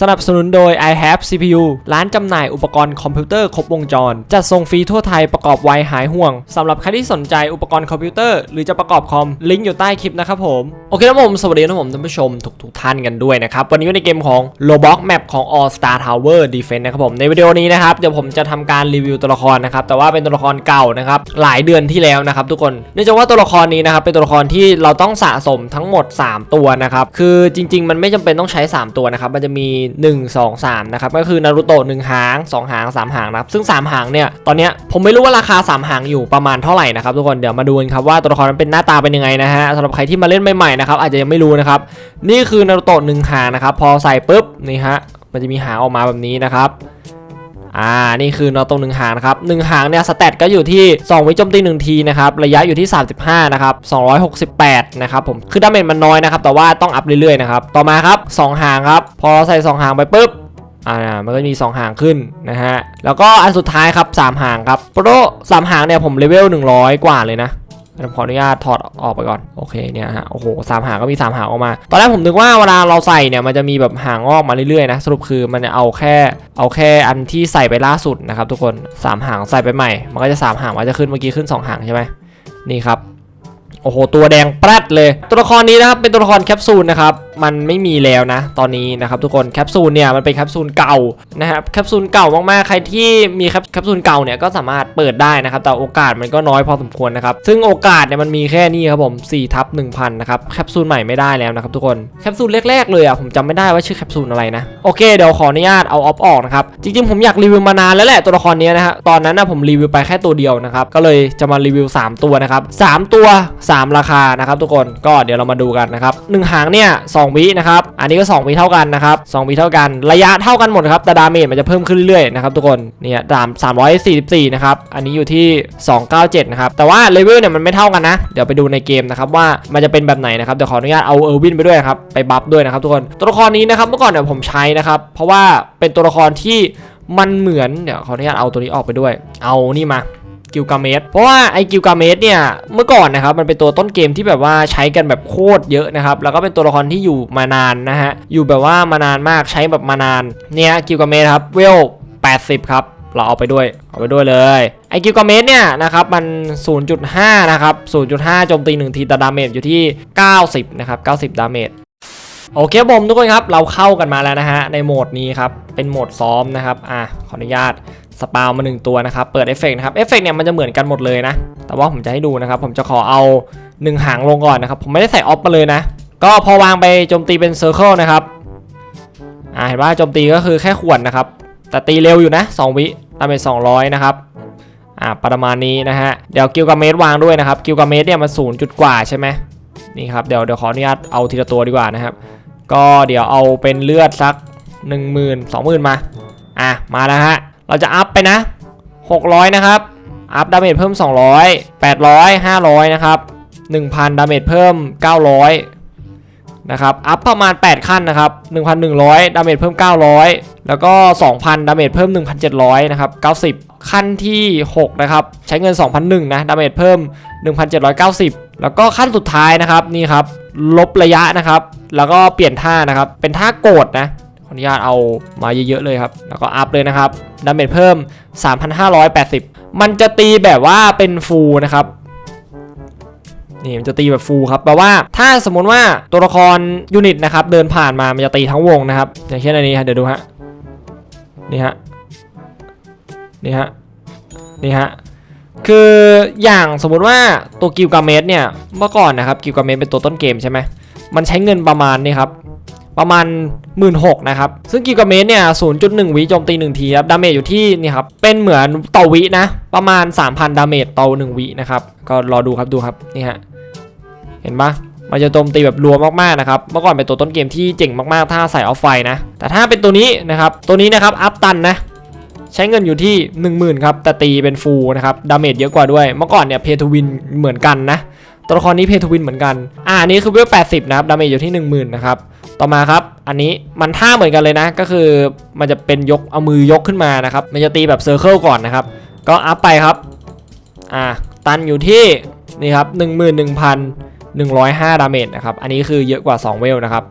สนับสนุนโดย i have CPU ร้านจำหน่ายอุปกรณ์คอมพิวเตอร์ครบวงจร จัดส่งฟรีทั่วไทยประกอบไวหายห่วงสำหรับใครที่สนใจอุปกรณ์คอมพิวเตอร์หรือจะประกอบคอม ลิงก์อยู่ใต้คลิปนะครับผม โอเคนะผม สวัสดีนะผมท่านผู้ชมทุกทุกท่านกันด้วยนะครับ วันนี้ในเกมของ Roblox Map ของ All Star Tower Defense นะครับผม ในวิดีโอนี้นะครับเดี๋ยวผมจะทำการรีวิวตัวละครนะครับแต่ว่าเป็นตัวละครเก่านะครับหลายเดือนที่แล้วนะครับทุกคนเนื่องจากว่าตัวละครนี้นะครับเป็นตัวละครที่เราต้องสะสมทั้งหมด 3 ตัวนะครับคือจริง ๆ มันไม่จำเป็นต้องใช้ 3 ตัวนะครับมันจะมี1 2 3นะครับก็คือนารูโตะ1หาง 2 หาง 3 หางนะครับซึ่ง 3 หางเนี่ยตอนเนี้ยผมไม่รู้ว่าราคา 3 หางอยู่ประมาณเท่าไหร่นะครับทุกคนเดี๋ยวมาดูกันครับว่าตัวละครนั้นเป็นหน้าตาเป็นยังไงนะฮะสำหรับใครที่มาเล่นใหม่ๆนะครับอาจจะยังไม่รู้นะครับนี่คือนารูโตะหนึ่งหางนะครับพอใส่ปุ๊บนี่ฮะมันจะมีหางออกมาแบบนี้นะครับ อ่านี่คือนารูโตะหนึ่งหางนะครับหนึ่งหางเนี่ยสเตตก็อยู่ที่ 2 วิโจมตี1ทีนะครับระยะอยู่ที่ 35นะครับ268นะครับผมคือดาเมจมันน้อยนะครับแต่ว่าต้องอัพเรื่อยๆนะครับต่อมาครับ 2 หางครับ พอใส่ 2 หางไปปุ๊บอ่ามันก็มี 2 หางขึ้นนะฮะแล้วก็อันสุดท้ายครับ 3 หางครับโปรสามหางเนี่ยผมเลเวล100 กว่าเลยนะ ผมขออนุญาตถอดออกไปก่อนโอเคเนี่ยฮะโอ้โหสามหางก็มี3หางออกมา ตอนแรกผมนึกว่าเวลาเราใส่เนี่ยมันจะมีแบบหางออกมาเรื่อยๆนะสรุปคือมันจะเอาแค่เอาแค่อันที่ใส่ไปล่าสุดนะครับทุกคน3หางใส่ไปใหม่ มันก็จะ3หางมันจะขึ้นเมื่อกี้ขึ้น2หางใช่ไหมนี่ครับโอ้โหตัวแดงแปรดเลย ตัวละครนี้นะครับเป็นตัวละครแคปซูลนะครับมันไม่มีแล้วนะ ตอนนี้นะครับทุกคนแคปซูลเนี่ยมันเป็นแคปซูลเก่านะครับแคปซูลเก่ามากๆ ใครที่มีแคปแคปซูลเก่าเนี่ยก็สามารถเปิดได้นะครับ แต่โอกาสมันก็น้อยพอสมควรนะครับ ซึ่งโอกาสเนี่ยมันมีแค่นี้ครับผม4ทับ1,000นะครับแคปซูลใหม่ไม่ได้แล้วนะครับทุกคนแคปซูลแรกๆเลยอะผมจำไม่ได้ว่าชื่อแคปซูลอะไรนะโอเคเดี๋ยวขออนุญาตเอาออฟออกนะครับจริงๆผมอยากรีวิวมานานแล้วแหละตัวละครนี้นะฮะตอนนั้นนะผมรีวิวไปแค่ตัวเดียวนะครับก็เลยจะมารีวิว 3 ตัวนะครับ3ตัว 3 ราคานะครับทุกคนก็เดี๋ยวเรามาดูกันนะครับหหางเนี่ย2วินะครับ อันนี้ก็ 2วิเท่ากันนะครับ2วิเท่ากัน ระยะเท่ากันหมดครับ แต่ดาเมจมันจะเพิ่มขึ้นเรื่อยๆนะครับทุกคน เนี่ยดาม344นะครับ อันนี้อยู่ที่ 297 นะครับ แต่ว่าเลเวลเนี่ยมันไม่เท่ากันนะ เดี๋ยวไปดูในเกมนะครับว่ามันจะเป็นแบบไหนนะครับ เดี๋ยวขออนุญาตเอาเออร์วินไปด้วยนะครับ ไปบัฟด้วยนะครับทุกคน ตัวละครนี้นะครับเมื่อก่อนเนี่ยผมใช้นะครับ เพราะว่าเป็นตัวละครที่มันเหมือน เดี๋ยวขออนุญาตเอาตัวนี้ออกไปด้วย เอานี่มา กิลกาเมสเพราะว่าไอ้กิลกาเมสเนี่ยเมื่อก่อนนะครับมันเป็นตัวต้นเกมที่แบบว่าใช้กันแบบโคตรเยอะนะครับแล้วก็เป็นตัวละครที่อยู่มานานนะฮะอยู่แบบว่ามานานมากใช้แบบมานานเนี่ยกิลกาเมสครับเวล 80 ครับเราเอาไปด้วยเอาไปด้วยเลยไอ้กิลกาเมสเนี่ยนะครับมัน 0.5 นะครับ 0.5 โจมตี 1 ทีแต่ดาเมจอยู่ที่ 90 นะครับ 90 ดาเมจโอเคผมทุกคนครับ เราเข้ากันมาแล้วนะฮะ ในโหมดนี้ครับ เป็นโหมดซ้อมนะครับ อะ ขออนุญาต สปาวมาหนึ่งตัวนะครับ เปิดเอฟเฟกต์นะครับ เอฟเฟกต์เนี่ยมันจะเหมือนกันหมดเลยนะ แต่ว่าผมจะให้ดูนะครับ ผมจะขอเอาหนึ่งหางลงก่อนนะครับ ผมไม่ได้ใส่ออฟมาเลยนะ ก็พอวางไปโจมตีเป็นเซอร์เคิลนะครับ อ่าเห็นว่าโจมตีก็คือแค่ขวดนะครับ แต่ตีเร็วอยู่นะ 2 วิตามเป็น200 นะครับ อ่าประมาณนี้นะฮะ เดี๋ยวกิลกาเมสวางด้วยนะครับ กิลกาเมสเนี่ยมันศูนย์จุดกว่าใช่ไหมนี่ครับ เดี๋ยวเดี๋ยวขออนุญาตเอาทีละตัวดีกว่านะครับ ก็เดี๋ยวเอาเป็นเลือดสัก 1 0 0 0 0 20,000 มา อะ มาแล้วฮะ เราจะอัพไปนะ 600 นะครับ อัพดาเมจเพิ่ม 200 800 500 นะครับ 1,000 ดาเมจเพิ่ม 900 นะครับ อัพประมาณ 8 ขั้นนะครับ 1,100 ดาเมจเพิ่ม 900 แล้วก็ 2,000 ดาเมจเพิ่ม 1,700 นะครับ 90 ขั้นที่ 6 นะครับ ใช้เงิน 2,001นะ ดาเมจเพิ่ม 1,790 แล้วก็ขั้นสุดท้ายนะครับ นี่ครับ ลบระยะนะครับ แล้วก็เปลี่ยนท่านะครับ เป็นท่าโกรธนะ ขออนุญาตเอามาเยอะๆเลยครับ แล้วก็อัพเลยนะครับดาเมจเพิ่ม 3,580 มันจะตีแบบว่าเป็นฟูนะครับนี่มันจะตีแบบฟูครับแปลว่าถ้าสมมติว่าตัวละครยูนิตนะครับเดินผ่านมามันจะตีทั้งวงนะครับ อย่างเช่นอันนี้ฮะเดี๋ยวดูฮะนี่ฮะนี่ฮะนี่ฮะคืออย่างสมมุติว่าตัวกิลกาเมสเนี่ยเมื่อก่อนนะครับกิลกาเมสเป็นตัวต้นเกมใช่ไหมมันใช้เงินประมาณนี่ครับ ประมาณ 1 6ื่นนะครับ ซึ่งกิกาเมสเนี่ย 0.1 วิโจมตี 1 ทีครับ ดาเมจอยู่ที่นี่ครับ เป็นเหมือนต่อวินะ ประมาณ 3,000 ดาเมจต่อ 1 วินะครับ ก็รอดูครับดูครับ นี่ฮะ เห็นปะมันจะโจมตีแบบรัวมากๆนะครับ เมื่อก่อนเป็นตัวต้นเกมที่เจ๋งมากๆ ถ้าใส่ออฟไฟนะ แต่ถ้าเป็นตัวนี้นะครับ ตัวนี้นะครับ อัพตันนะ ใช้เงินอยู่ที่ 10,000 ครับ แต่ตีเป็นฟูนะครับ ดาเมจเยอะกว่าด้วย เมื่อก่อนเนี่ย เพทูวินเหมือนกันนะ ตัวละครนี้เพทวินเหมือนกัน อ่านนี้คือเวล80 นะครับ ดาเมจอยู่ที่ 10,000 นะครับ ต่อมาครับ อันนี้มันท่าเหมือนกันเลยนะ ก็คือมันจะเป็นยก เอามือยกขึ้นมานะครับ มันจะตีแบบเซอร์เคิลก่อนนะครับ ก็อัพไปครับ อ่า ตันอยู่ที่ นี่ครับ 11,105 ดาเมจนะครับ อันนี้คือเยอะกว่า 2 เวลนะครับ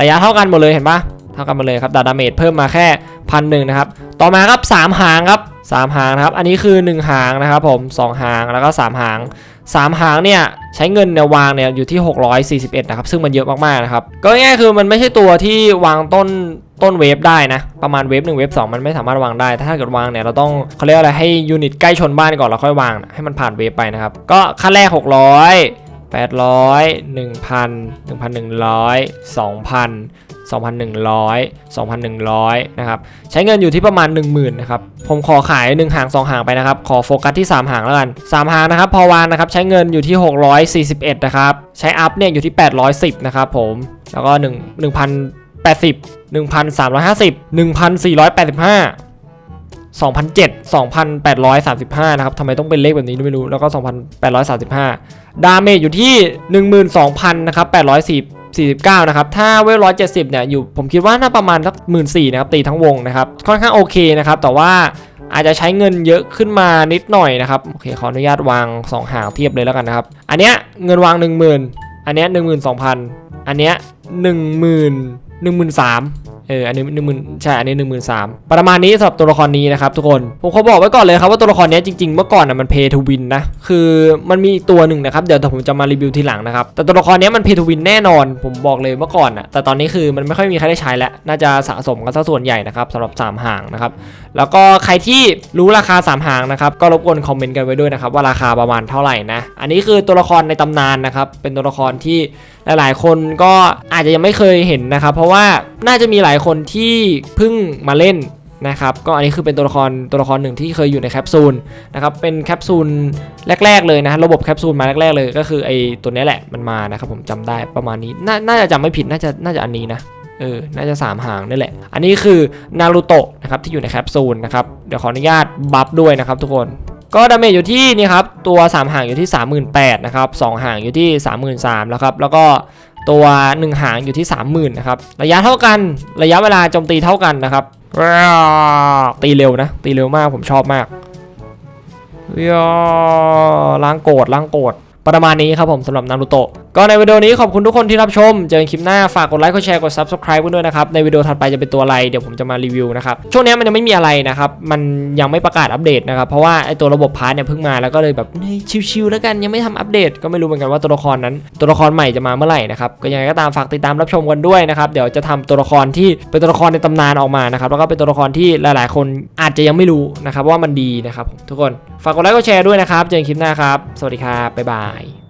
ระยะเท่ากันหมดเลยเห็นปะเท่ากันหมดเลยครับ ดาดาเมจเพิ่มมาแค่พันหนึ่งนะครับ ต่อมาครับ 3 หางครับ 3 หางนะครับ อันนี้คือ 1 หางนะครับผม 2 หาง แล้วก็ 3 หาง 3หางเนี่ยใช้เงินเนี่ยวางเนี่ยอยู่ที่ 641 นะครับ ซึ่งมันเยอะมากๆนะครับ ก็ง่ายคือมันไม่ใช่ตัวที่วางต้นต้นเวฟได้นะ ประมาณเวฟ1เวฟ2มันไม่สามารถวางได้ ถ้าเกิดวางเนี่ยเราต้องเขาเรียกอะไรให้ยูนิตใกล้ชนบ้านก่อนแล้วค่อยวาง ให้มันผ่านเวฟไปนะครับ ก็ขั้นแรก 600 800 1,000 1,100 2,000 2,100 2,100นะครับใช้เงินอยู่ที่ประมาณ 10,000นะครับผมขอขาย 1 หาง 2 หางไปนะครับ ขอโฟกัสที่ 3 หางแล้วกัน 3 หางนะครับพอวางนะครับใช้เงินอยู่ที่ 641นะครับใช้อัพเนี่ยอยู่ที่ 810นะครับผมแล้วก็1 1,080 1,350 1,485 2,007 2,835 นะครับ ทำไมต้องเป็นเลขแบบนี้ไม่รู้ แล้วก็ 2,835 ดาเมจอยู่ที่ 12,000 นะครับ810 49 นะครับ ถ้าเวล170เนี่ยอยู่ผมคิดว่าน่าประมาณสักหมื่นสี่นะครับตีทั้งวงนะครับ ค่อนข้างโอเคนะครับ แต่ว่าอาจจะใช้เงินเยอะขึ้นมานิดหน่อยนะครับ โอเคขออนุญาตวาง 2 หางเทียบเลยแล้วกันนะครับ อันเนี้ยเงินวาง 10,000 อันเนี้ย12,000 อันเนี้ย10,000 13,000 เอออันนี้หนึ่งหมื่นใช่อันนี้หนึ่งหมื่นสามประมาณนี้สำหรับตัวละครนี้นะครับทุกคนผมขอบอกไว้ก่อนเลยครับว่าตัวละครนี้จริงๆเมื่อก่อนอะมันเพย์ทูวินนะคือมันมีตัวหนึ่งนะครับเดี๋ยวผมจะมารีวิวทีหลังนะครับแต่ตัวละครนี้มันเพย์ทูวินแน่นอน ผมบอกเลยเมื่อก่อนอะแต่ตอนนี้คือมันไม่ค่อยมีใครได้ใช้แล้วน่าจะสะสมกันซะส่วนใหญ่นะครับสำหรับ3หางนะครับ แล้วก็ใครที่รู้ราคา 3 หางนะครับ ก็รบกวนคอมเมนต์กันไว้ด้วยนะครับ ว่าราคาประมาณเท่าไหร่นะ อันนี้คือตัวละครในตำนานนะครับ เป็นตัวละครที่หลาย ๆ คนก็อาจจะยังไม่เคยเห็นนะครับ เพราะว่าน่าจะมีหลายคนที่เพิ่งมาเล่นนะครับ ก็อันนี้คือเป็นตัวละครตัวละครหนึ่งที่เคยอยู่ในแคปซูลนะครับ เป็นแคปซูลแรก ๆ เลยนะระบบแคปซูลมาแรก ๆ เลย ก็คือไอ้ตัวนี้แหละมันมานะครับผมจำได้ประมาณนี้นน่าจะจำไม่ผิดน่าจะน่าจะอันนี้นะ เออ น่าจะ 3 หางนี่แหละ อันนี้คือนารูโตะนะครับที่อยู่ในแคปซูลนะครับ เดี๋ยวขออนุญาตบัฟด้วยนะครับทุกคน ก็ดาเมจอยู่ที่นี่ครับ ตัว 3 หางอยู่ที่ 38,000นะครับ2หางอยู่ที่ 33,000แล้วครับ แล้วก็ตัว 1 หางอยู่ที่ 30,000นะครับ ระยะเท่ากัน ระยะเวลาโจมตีเท่ากันนะครับ ตีเร็วนะ ตีเร็วมาก ผมชอบมากย่อล้างโกรธล้างโกรธประมาณนี้ครับผมสำหรับนารูโตะ ก็ในวิดีโอนี้ขอบคุณทุกคนที่รับชม เจอกันคลิปหน้า ฝากกดไลค์ กดแชร์ กด subscribe กันด้วยนะครับ ในวิดีโอถัดไปจะเป็นตัวอะไร เดี๋ยวผมจะมารีวิวนะครับ ช่วงนี้มันยังไม่มีอะไรนะครับ มันยังไม่ประกาศอัปเดตนะครับ เพราะว่าไอตัวระบบพาร์ทเนี่ยเพิ่งมาแล้วก็เลยแบบชิวๆแล้วกันยังไม่ทำอัปเดต ก็ไม่รู้เหมือนกันว่าตัวละครนั้น ตัวละครใหม่จะมาเมื่อไหร่นะครับ ก็ยังไงก็ตามฝากติดตามรับชมกันด้วยนะครับ เดี๋ยวจะทำตัวละครที่เป็นตัวละครในตำนานออกมานะครับ แล้วก็เป็นตัวละครที่หลาย ๆ คนอาจจะยังไม่รู้นะครับว่ามันดีนะครับทุกคน ฝากกดไลค์ กดแชร์ด้วยนะครับ เจอกันคลิปหน้าครับ สวัสดีครับบ๊ายบาย